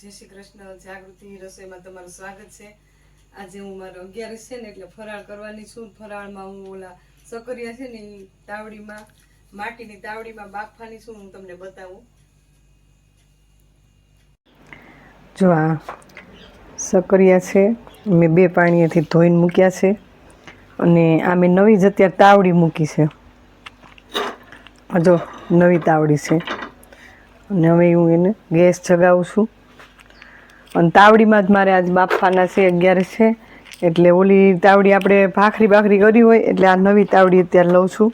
જય શ્રી કૃષ્ણ, જાગૃતિ રસોઈમાં તમારું સ્વાગત છે. આજે હું મારો અગિયારસ છે ને, એટલે ફરાળ કરવાની છું. ફરાળમાં હું ઓલા સકરિયા છે ને તાવડીમાં, માટીની તાવડીમાં બાફવાની છું, હું તમને બતાવું. જો આ સકરિયા છે મેં બે પાણીએથી ધોઈને મૂક્યા છે, અને આ મેં નવી જ અત્યારે તાવડી મૂકી છે. જો નવી તાવડી છે, અને હવે હું એને ગેસ જગાવું છું. અને તાવડીમાં જ મારે આજ બાફવાના છે, અગિયાર છે. એટલે ઓલી તાવડી આપણે ભાખરી ભાખરી કરી હોય, એટલે આ નવી તાવડી અત્યારે લઉં છું.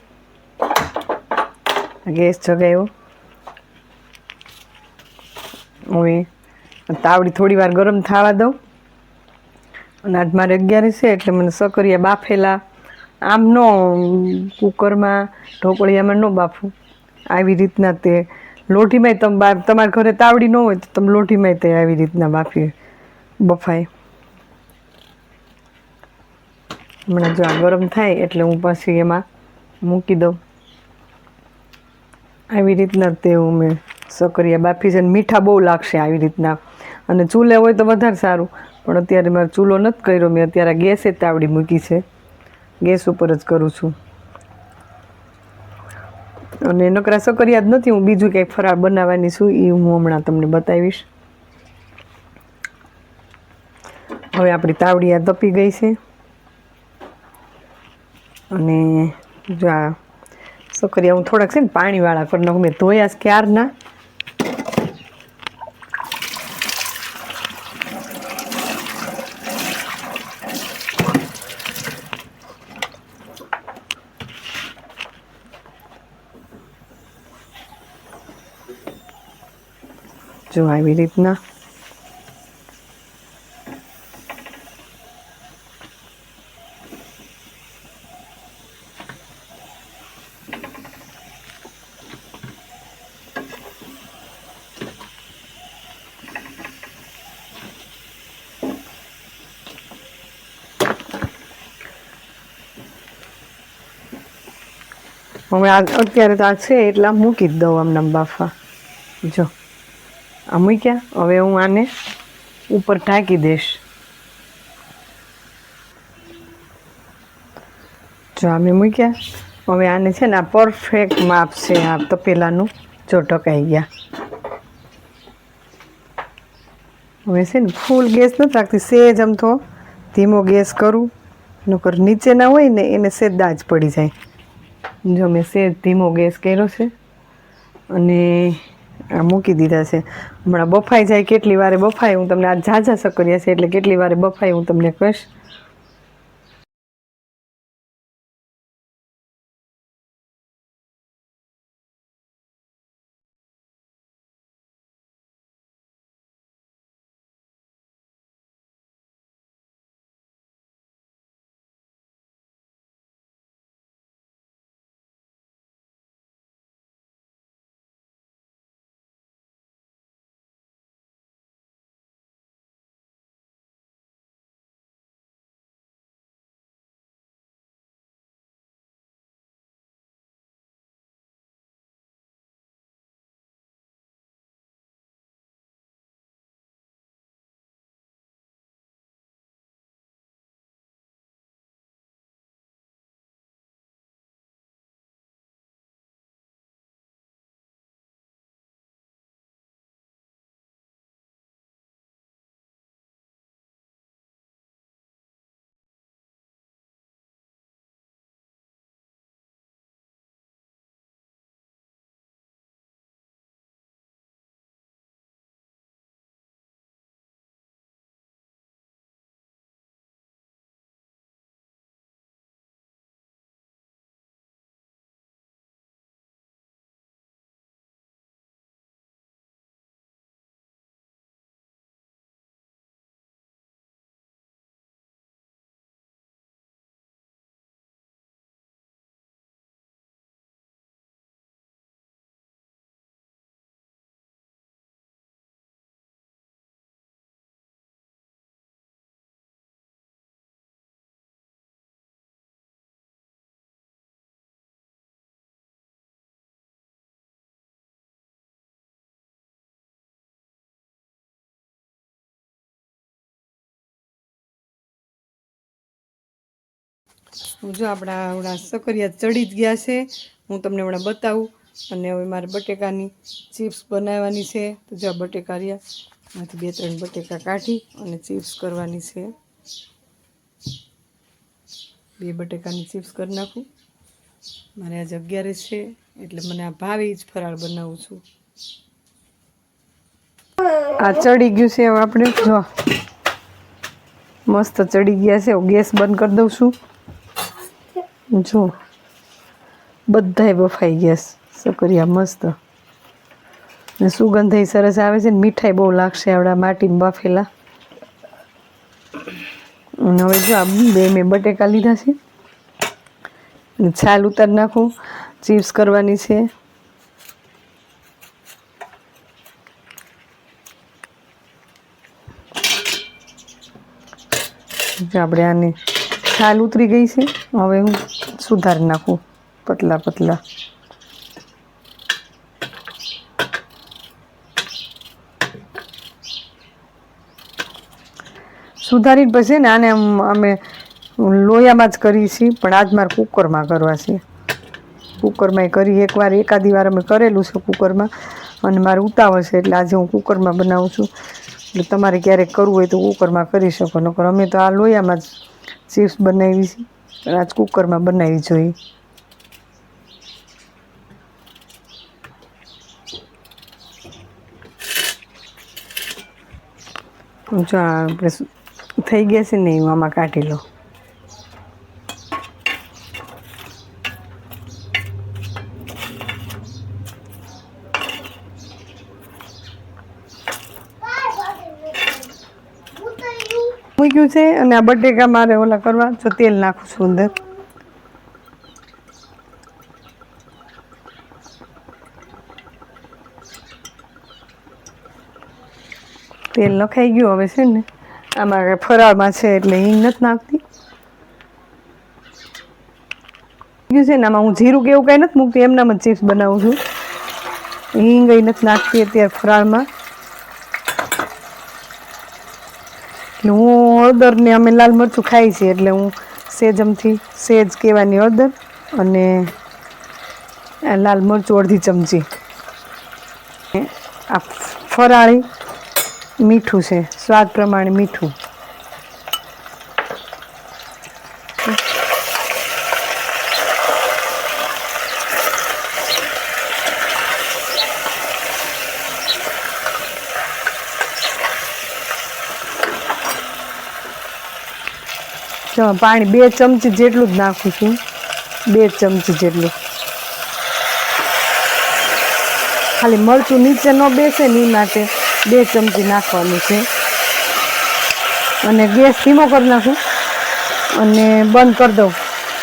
ગેસ જગાવ્યો હવે તાવડી થોડી વાર ગરમ થવા દઉં. અને આજ મારે અગિયાર છે, એટલે મને સકરિયા બાફેલા. આમ નો કુકરમાં ઢોકળિયામાં ન બાફું. આવી રીતના તે લોઢીમાંય તમે તમારા ઘરે તાવડી ન હોય તો તમે લોઢીમાંય તે આવી રીતના બાફી બફાય. હમણાં જો આ ગરમ થાય એટલે હું પછી એમાં મૂકી દઉં. આવી રીતના તે હું મેં સકરિયા બાફી છે મીઠા બહુ લાગશે આવી રીતના. અને ચૂલે હોય તો વધારે સારું. પણ અત્યારે મારે ચૂલો નથી કર્યો, મેં અત્યારે ગેસે તાવડી મૂકી છે. ગેસ ઉપર જ કરું છું. અને નકરા સકરિયા જ નથી, હું બીજું ક્યાંય ફરાળ બનાવવાની છું એ હું હમણાં તમને બતાવીશ. હવે આપણી તાવડી આ તપી ગઈ છે. અને જો આ સકરિયા હું થોડાક છે ને પાણીવાળા કરી નાખું, મેં ધોયા ક્યારના. જો આવી રીતના. હવે અત્યારે તો આ છે, એટલા મૂકી જ દઉં આમ બાફા જો. આ મૂક્યા. હવે હું આને ઉપર ઢાંકી દઈશ. જો આ મેં મૂક્યા. હવે આને છે ને આ પરફેક્ટ માપ છે આ તપેલાનું. જો ઢકાઈ ગયા. હવે છે ને ફૂલ ગેસ નથી રાખતી સેજ આમ તો ધીમો ગેસ કરું. નકર નીચેના હોય ને એને સેદા જ પડી જાય. જો મેં સેજ ધીમો ગેસ કર્યો છે. અને મૂકી દીધા છે. હમણાં બફાઈ જાય, કેટલી વારે બફાય હું તમને આ ઝાઝા સકરિયા છે, એટલે કેટલી વારે બફાય હું તમને કહીશ. જો આપણા આવડા સકરિયા ચડી જ ગયા છે, હું તમને હમણાં બતાવું. અને હવે મારે બટેકાની ચિપ્સ બનાવવાની છે. તો જો બટેકા રહ્યા. એમાંથી બે ત્રણ બટેકા કાઢી અને ચિપ્સ કરવાની છે. બે બટેકાની ચિપ્સ કરી નાખું. મારે આજે અગિયારસ છે, એટલે મને આ ભાવે જ ફરાળ બનાવું છું. આ ચડી ગયું છે હવે આપણે. જો. મસ્ત ચડી ગયા છે. હું ગેસ બંધ કરી દઉં છું. જો, બધાય બફાઈ ગયા સકરિયા મસ્ત. ને સુગંધ સરસ આવે છે ને મીઠાઈ બહુ લાગશે આવડા માટીમાં બાફેલા. હવે જો આ બે મેં બટેકા લીધા છે. છાલ ઉતાર નાખું, ચિપ્સ કરવાની છે. આપણે આને છાલ ઉતરી ગઈ છે. હવે હું સુધારી નાખું પતલા પતલા. સુધારી પછી ને આને અમે લોયામાં જ કરીએ છીએ, પણ આજ મારે કુકરમાં કરવા છે. કુકરમાં કરી એકવાર એકાદી વાર અમે કરેલું છે કુકરમાં, અને મારે ઉતાવળ છે એટલે આજે હું કુકરમાં બનાવું છું. એટલે તમારે ક્યારેક કરવું હોય તો કુકરમાં કરી શકો, નકર અમે તો આ લોયામાં જ ચિપ્સ બનાવી છે. પણ આજ કુકરમાં બનાવી જોઈએ. જો આપણે થઈ ગયા છે ને આમાં કાઢી લો. મૂક્યું છે અને આ બટેકા મારે ઓલા કરવા, જો તેલ નાખું છું અંદર. તેલ નખાઈ ગયું હવે છે ને. આમાં ફરાળમાં છે એટલે હિંગ નથી નાખતી. ગયું છે ને, આમાં હું જીરું કે એવું કાંઈ નથી મૂકતી, એમનામાં ચિપ્સ બનાવું છું. હિંગ નથી નાખતી અત્યારે ફરાળમાં. એટલે હું હળદર ને અમે લાલ મરચું ખાઈ છીએ એટલે હું સેજમથી સેજ કહેવાની હળદર અને લાલ મરચું અડધી ચમચી. આ ફરાળી મીઠું છે, સ્વાદ પ્રમાણે મીઠું. પાણી બે ચમચી જેટલું જ નાખું છું. બે ચમચી જેટલું. ખાલી મરચું નીચે ન બેસે ને માટે બે ચમચી નાખવાનું છે. અને ગેસ ધીમો કરી નાખું. અને બંધ કરી દઉં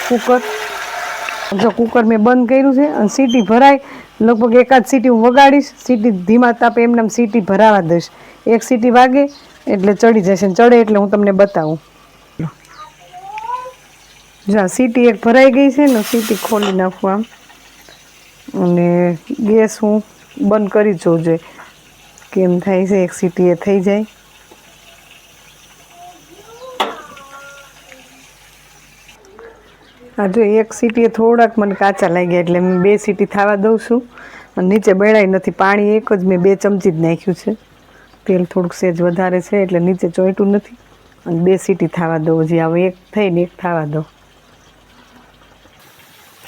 કુકર. જો કુકર મેં બંધ કર્યું છે અને સીટી ભરાય. લગભગ એકાદ સીટી હું વગાડીશ. સીટી ધીમા તાપે એમને એમ સીટી ભરાવા દઈશ. એક સીટી વાગે એટલે ચડી જશે ચડે એટલે હું તમને બતાવું. જો, સીટી એક ભરાઈ ગઈ છે ને, સીટી ખોલી નાખું આમ. અને ગેસ હું બંધ કરી જોજે કેમ થાય છે, એક સીટી એ થઈ જાય. આ જો એક સીટીએ થોડાક મને કાચા લાગ્યા એટલે મેં બે સીટી થવા દઉં છું. અને નીચે બળાઈ નથી, પાણી એક જ, મેં બે ચમચી જ નાખ્યું છે. તેલ થોડુંક સેજ વધારે છે એટલે નીચે ચોંટ્યું નથી. અને બે સીટી થવા દઉં હજી હવે એક થઈને એક થવા દઉં.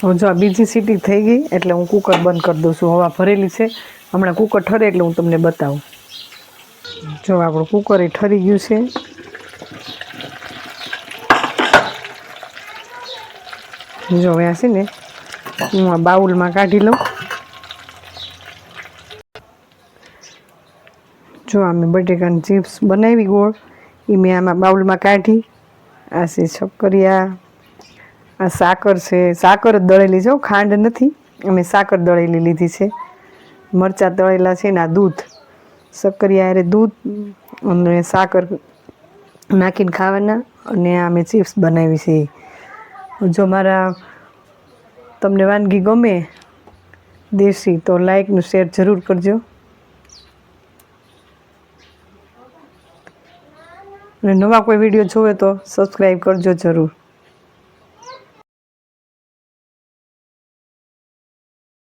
હવે જો આ બીજી સીટી થઈ ગઈ, એટલે હું કુકર બંધ કરી દઉં છું. હવા ભરેલી છે. હમણાં કુકર ઠરે એટલે હું તમને બતાવું. જો આપણું કુકર એ ઠરી ગયું છે. જો હવે આ છે ને, હું આ બાઉલમાં કાઢી લઉં. જો આ મેં બટેકાની ચિપ્સ બનાવી ગોળ એ મેં આમાં બાઉલમાં કાઢી. આ છે શક્કરિયા. આ સાકર છે. સાકર જ દળેલી છે ખાંડ નથી. અમે સાકર દળેલી લીધી છે. મરચાં દળેલા છે ને આ દૂધ. સક્કરિયા અરે દૂધ અને સાકર નાખીને ખાવાના અને આ મેં ચિપ્સ બનાવી છે. જો મારા તમને વાનગી ગમે દેશી તો લાઈકનું શેર જરૂર કરજો. અને નવા કોઈ વીડિયો જોવે તો સબસ્ક્રાઈબ કરજો જરૂર.